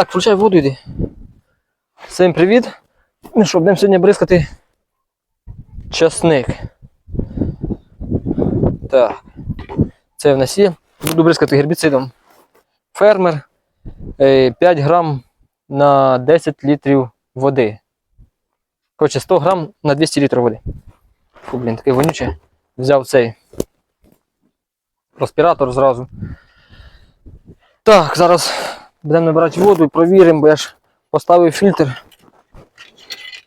Так, включай воду йди. Всім привіт. Ну що, будемо сьогодні бризкати часник. Так. Це в нас є. Буду бризкати гербіцидом. Фермер е, 5 грам на 10 літрів води. Коротше, 100 грам на 200 літрів води. Фу, блін, таке вонюче. Взяв цей респіратор зразу. Так, зараз будемо набирати воду і провіримо, бо я ж поставив фільтр.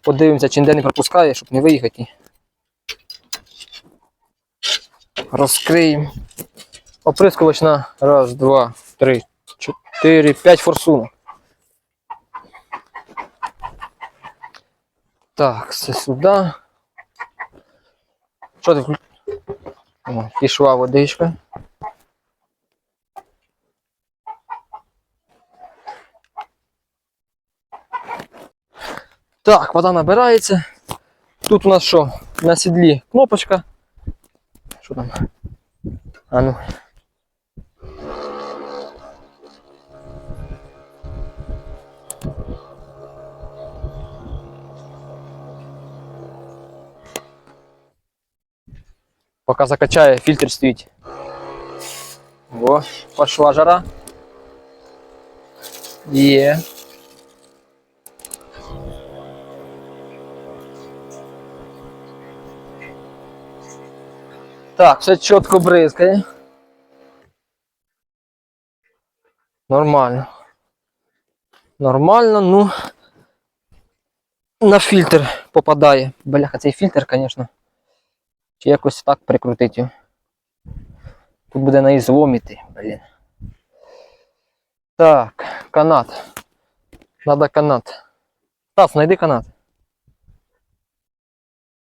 Подивимося, чи ніде не пропускає, щоб не виїхати. Розкриємо. Оприскувач на раз, два, три, чотири, п'ять форсунок. Так, це сюди. Що ти О, Пішла водичка. Так, вода набирається. Тут у нас що? На сідлі кнопочка. Що там? А ну. Поки закачає, фільтр стоїть. О, пошла жара. Є. Так, все чітко бризкає. Нормально. Нормально, ну. На фільтр попадає. Бляха, цей фільтр, звісно. Чи якось так прикрутити. Тут буде на ізлом іти, блін. Так, канат. Надо канат. Стас, знайди канат.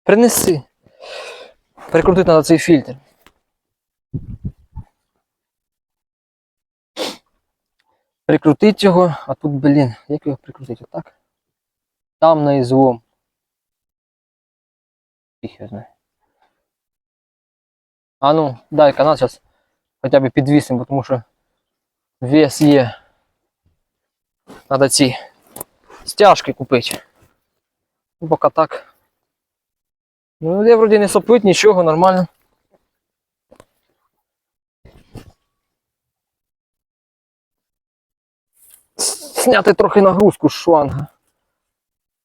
Принеси. Прикрутити треба цей фільтр. Прикрутити його, а тут, блін, як його прикрутити? Отак? Там на. Фіг я знаю. А ну, дай канал зараз хоча б підвісимо, тому що вес є. Надо ці стяжки купити. Ну, поки так. Ну, я вроді не сопить, нічого, нормально. С- Зняти трохи нагрузку з шланга.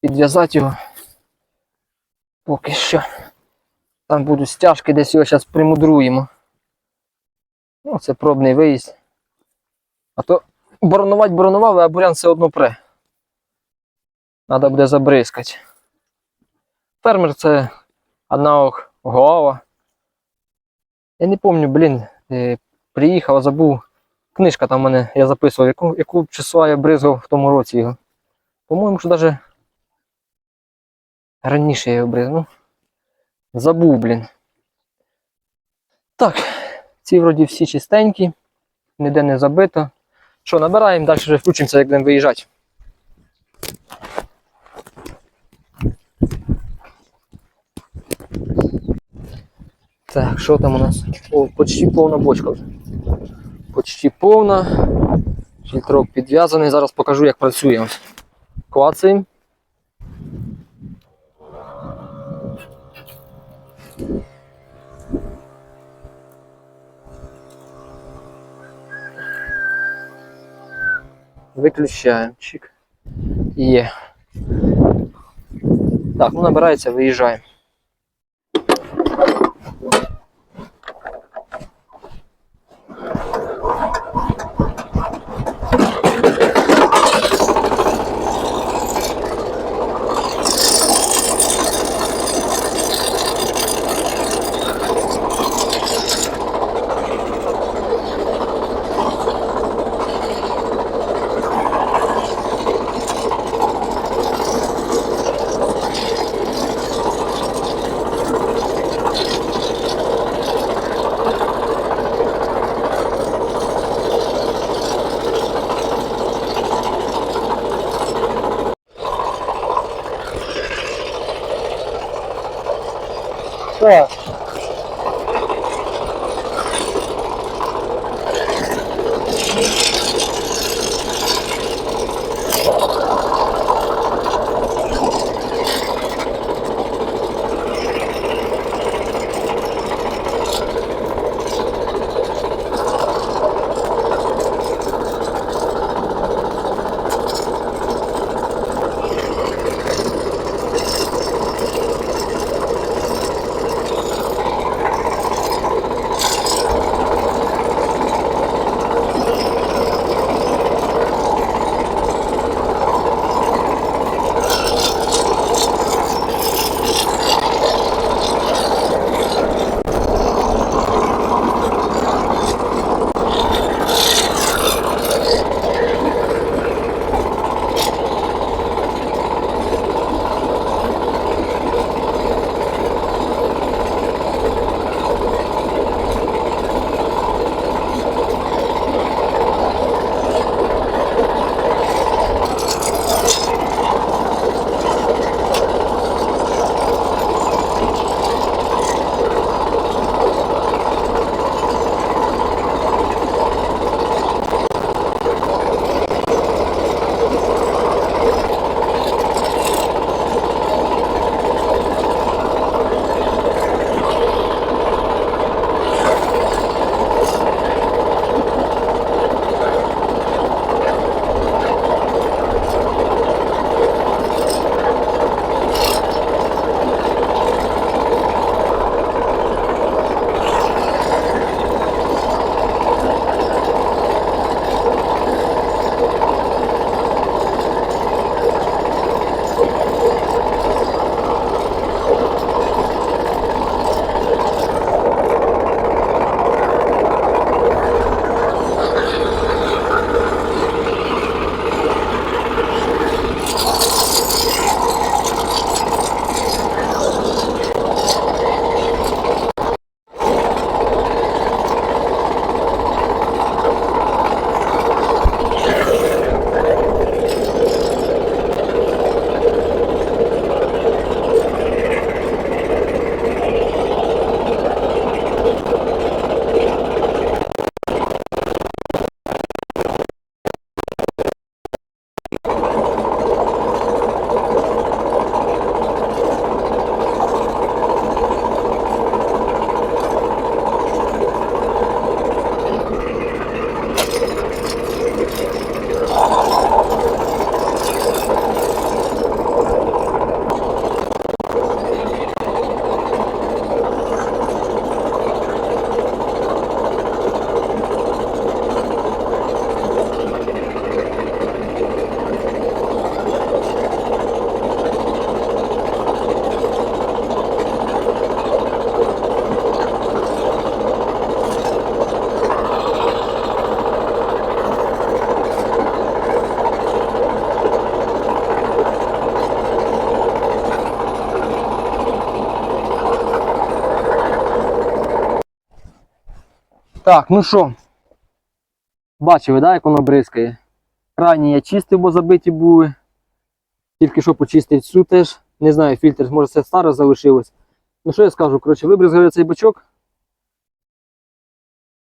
Підв'язати його. Поки що. Там будуть стяжки, десь його зараз примудруємо. Ну, це пробний виїзд. А то боронувати боронував, а бурян все одно пре. Треба буде забризкати. Фермер це аналог голова. Я не пам'ятаю, блін, е, приїхав, забув. Книжка там в мене, я записував, яку, яку числа я бризгав в тому році його. По-моєму, що навіть раніше я його бризгав. Забув, блін. Так, ці вроді всі чистенькі, ніде не забито. Що, набираємо, далі вже включимося, як будемо виїжджати. Так, що там у нас? О, почти повна бочка вже. Почти повна. Фільтрок підв'язаний. Зараз покажу, як працює. Клацаємо. Виключаємо. Чик. Є. Так, ну набирається, виїжджаємо. Так, ну що? Бачили, да, як воно бризкає? Крайні я чистив, бо забиті були. Тільки що почистив цю теж. Не знаю, фільтр, може це старе залишилось. Ну що я скажу, коротше, вибризгав я цей бачок.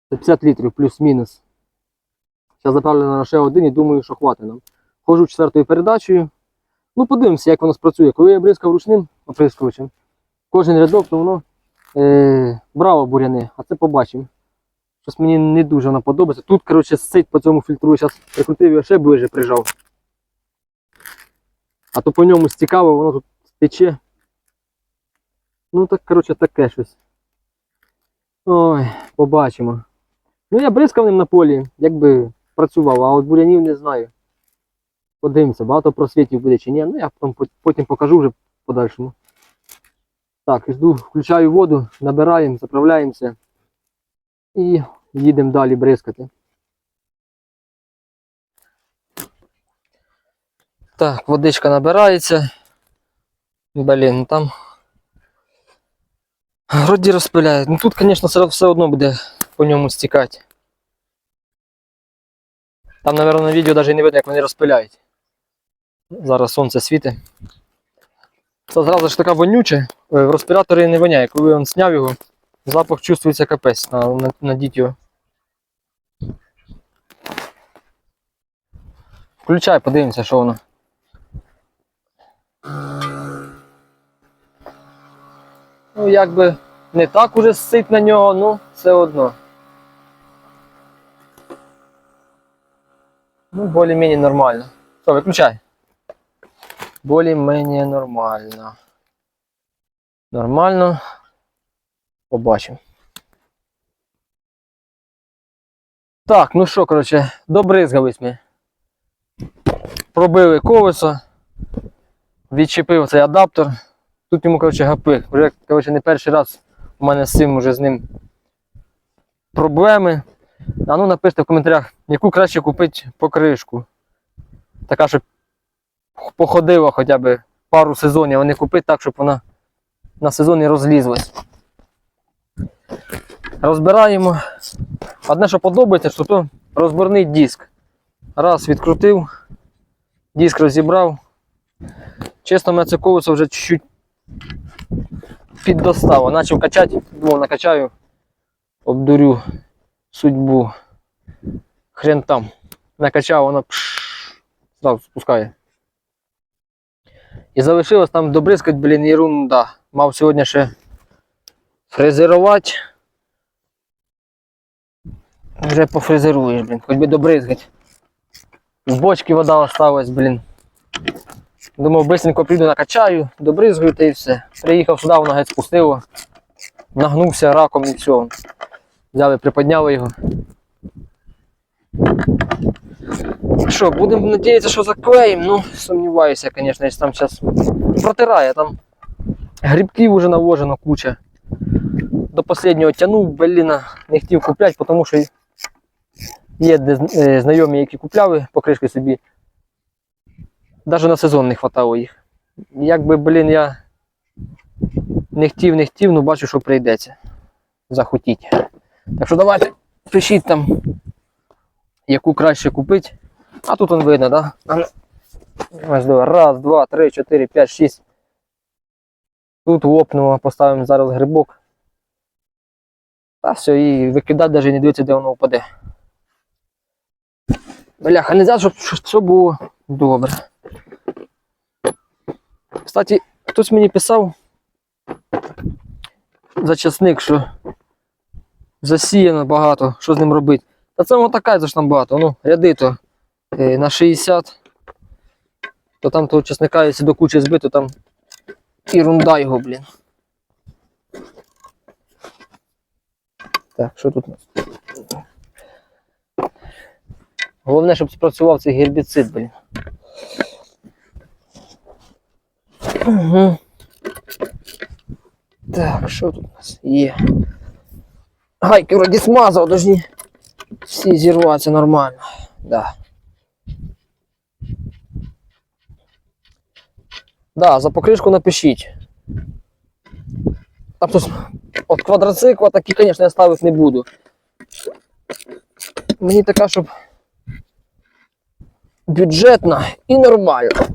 Це 50 літрів плюс-мінус. Зараз заправлено на ще один і думаю, що хватить нам. Хожу четвертою передачею. Ну, подивимося, як воно спрацює. Коли я бризкав ручним оприскувачем, кожен рядок, то воно е, браво буряни, а це побачимо. Щось мені не дуже воно подобається. Тут, коротше, сить по цьому фільтру, зараз прикрутив його ще ближче прижав. А то по ньому стікаво, воно тут тече. Ну так, коротше, таке щось. Ой, побачимо. Ну я бризкав ним на полі, якби працював, а от бурянів не знаю. Подивимося, багато просвітів буде чи ні. Ну я потім, потім покажу вже подальшому. Так, жду, включаю воду, набираємо, заправляємося і їдемо далі бризкати. Так, водичка набирається. Блін, ну там. Вроді розпиляють. Ну тут, звісно, все, одно буде по ньому стікати. Там, мабуть, на відео навіть не видно, як вони розпиляють. Зараз сонце світить. Це зразу ж така вонюче. Е, В респіраторі не воняє. Коли він зняв його, запах чувствується капець на, на, на дітю. Включай, подивимося, що воно. Ну, якби не так уже сить на нього, ну, все одно. Ну, более-менее нормально. Що, виключай. Более-менее нормально. Нормально. Побачимо. Так, ну що, коротше, добризгались ми. Пробили колесо. Відчепив цей адаптер. Тут йому, коротше, гапи. Вже, коротше, не перший раз у мене з цим уже з ним проблеми. А ну напишіть в коментарях, яку краще купити покришку. Така, щоб походила хоча б пару сезонів, а не купити так, щоб вона на сезоні розлізлась. Розбираємо. Одне, що подобається, що то розборний диск. Раз, відкрутив, диск розібрав. Чесно, мене це колесо вже чуть-чуть піддостало. Начав качати, думав, накачаю, обдурю судьбу. Хрен там. Накачав, воно зразу спускає. І залишилось там добризкать, блін, ерунда. Мав сьогодні ще фрезерувати. Вже пофрезеруєш, блін, хоч би добризгать. З бочки вода осталась, блін. Думав, бисенько прийду накачаю, добризгаю та і все. Приїхав сюди, воно геть спустило. Нагнувся раком і все. Взяли, приподняли його. Що, будемо надіятися, що заклеїмо. Ну, сумніваюся, звісно, якщо там зараз протирає, там грибків вже наложено куча. До останнього тянув, блін, не хотів купляти, тому що є е, знайомі, які купляли покришки собі. Навіть на сезон не хватало їх. Якби, блін, я не хотів, не хотів, ну бачу, що прийдеться. Захотіть. Так що давайте пишіть там, яку краще купити. А тут он видно, да? А Ось диви, Раз, два, три, чотири, п'ять, шість. Тут лопнуло, поставимо зараз грибок. Та все, і викидати навіть не дивитися, де воно впаде. Бляха, не щоб все було добре. Кстати, хтось мені писав за часник, що засіяно багато, що з ним робити. Та це така ж там багато. Ну, ряди то е, на 60. То там того часника, якщо до кучі збито, там ерунда його, блін. Так, що тут у нас? Головне, щоб спрацював цей гербіцид, блін. Угу. Так, що тут у нас є? Гайки вроді смазав, должні всі зірватися нормально. Да. Да, за покришку напишіть. Там хтось от квадроцикла такі, звісно, я ставити не буду. Мені така, щоб бюджетна і нормальна.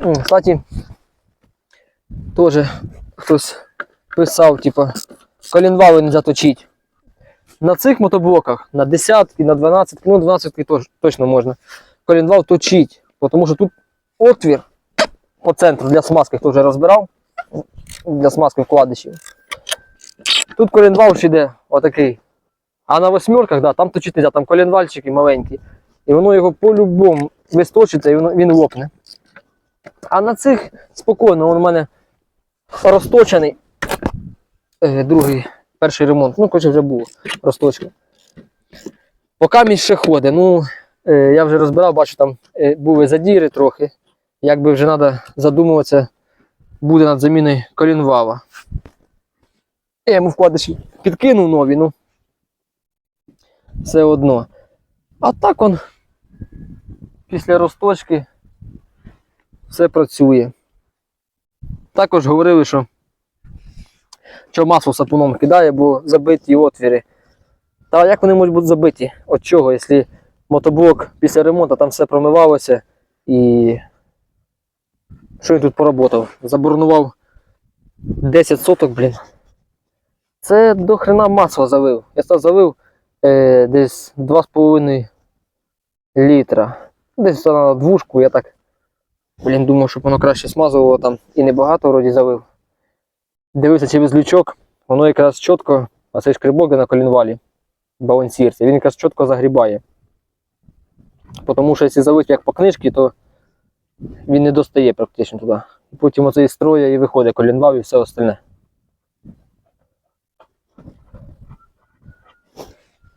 М, Кстати, теж хтось писав, типа, колінвали не заточить. На цих мотоблоках на 10 на 12, ну 12 тож, точно можна. Колінвал точить, тому що тут отвір по центру для смазки, хто вже розбирав, для смазки вкладишів. Тут колінвал ще йде отакий. А на восьмерках, да, там точити нельзя, там колінвальчики маленькі. І воно його по-любому висточиться і воно, він лопне. А на цих спокійно, він у мене розточений. Е, другий, перший ремонт. Ну, коротше, вже було розточка. Поки мій ще ходить. Ну, е, я вже розбирав, бачу, там е, були задіри трохи. Якби вже треба задумуватися, буде над заміною колінвала. Я йому вкладиші підкинув нові, ну. Все одно. А так он після розточки все працює. Також говорили, що, що масло сапуном кидає, бо забиті отвіри. Та як вони можуть бути забиті? От чого, якщо мотоблок після ремонту там все промивалося і. Що він тут поработав? Забурнував 10 соток, блін. Це до хрена масло залив. Я це залив е, десь 2,5 літра. Десь на двушку, я так. Блін, думав, щоб воно краще смазувало там і небагато вроді залив. Дивився через лючок, воно якраз чітко, а цей шкрибок на колінвалі, балансірці, він якраз чітко загрібає. Тому що якщо залити як по книжці, то він не достає практично туди. Потім оцей строя і виходить колінвал і все остальне.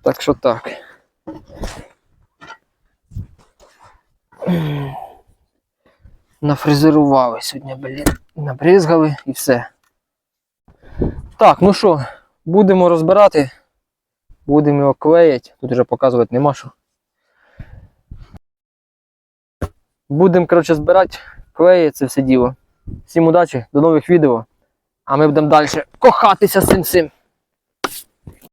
Так що так. Нафрезерували сьогодні, блін. Набризгали і все. Так, ну що, будемо розбирати. Будемо його клеїти. Тут вже показувати нема що. Будемо, коротше, збирати, клеїти це все діло. Всім удачі, до нових відео. А ми будемо далі кохатися з цим.